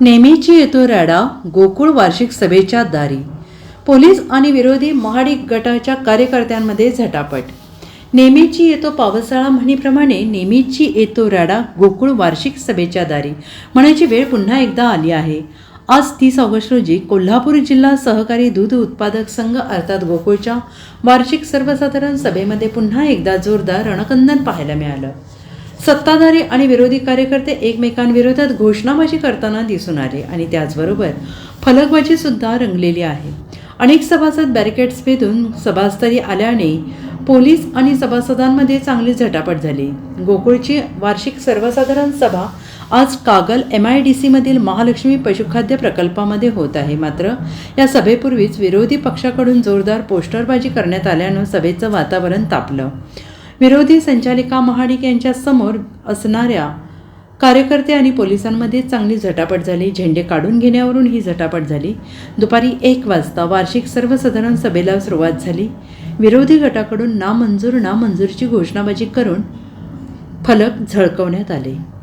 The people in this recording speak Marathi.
नेहमीची येतो राडा गोकुळ वार्षिक सभेच्या दारी. पोलीस आणि विरोधी महाडी गटाच्या कार्यकर्त्यांमध्ये झटापट. नेहमीची येतो पावसाळा म्हणीप्रमाणे नेहमीची येतो राडा गोकुळ वार्षिक सभेच्या दारी. म्हणायची वेळ पुन्हा एकदा आली आहे. आज तीस ऑगस्ट रोजी कोल्हापूर जिल्हा सहकारी दूध उत्पादक संघ अर्थात गोकुळच्या वार्षिक सर्वसाधारण सभेमध्ये पुन्हा एकदा जोरदार रणकंदन पाहायला मिळालं. सत्ताधारी आणि विरोधी कार्यकर्ते एकमेकांविरोधात घोषणाबाजी करताना दिसून आले आणि त्याचबरोबर फलकबाजी सुद्धा रंगलेली आहे. अनेक सभासद बॅरिकेड्स भेदून सभास्तरी आल्याने पोलीस आणि सभासदांमध्ये चांगली झटापट झाली. गोकुळची वार्षिक सर्वसाधारण सभा आज कागल एम आय डी सीमधील महालक्ष्मी पशुखाद्य प्रकल्पामध्ये होत आहे. मात्र या सभेपूर्वीच विरोधी पक्षाकडून जोरदार पोस्टरबाजी करण्यात आल्यानं सभेचं वातावरण तापलं. विरोधी संचालिका महाडिक यांच्या समोर असणाऱ्या कार्यकर्ते आणि पोलिसांमध्ये चांगली झटापट झाली. झेंडे काढून घेण्यावरून ही झटापट झाली. दुपारी एक वाजता वार्षिक सर्वसाधारण सभेला सुरुवात झाली. विरोधी गटाकडून नामंजूर नामंजूरची घोषणाबाजी करून फलक झळकवण्यात आले.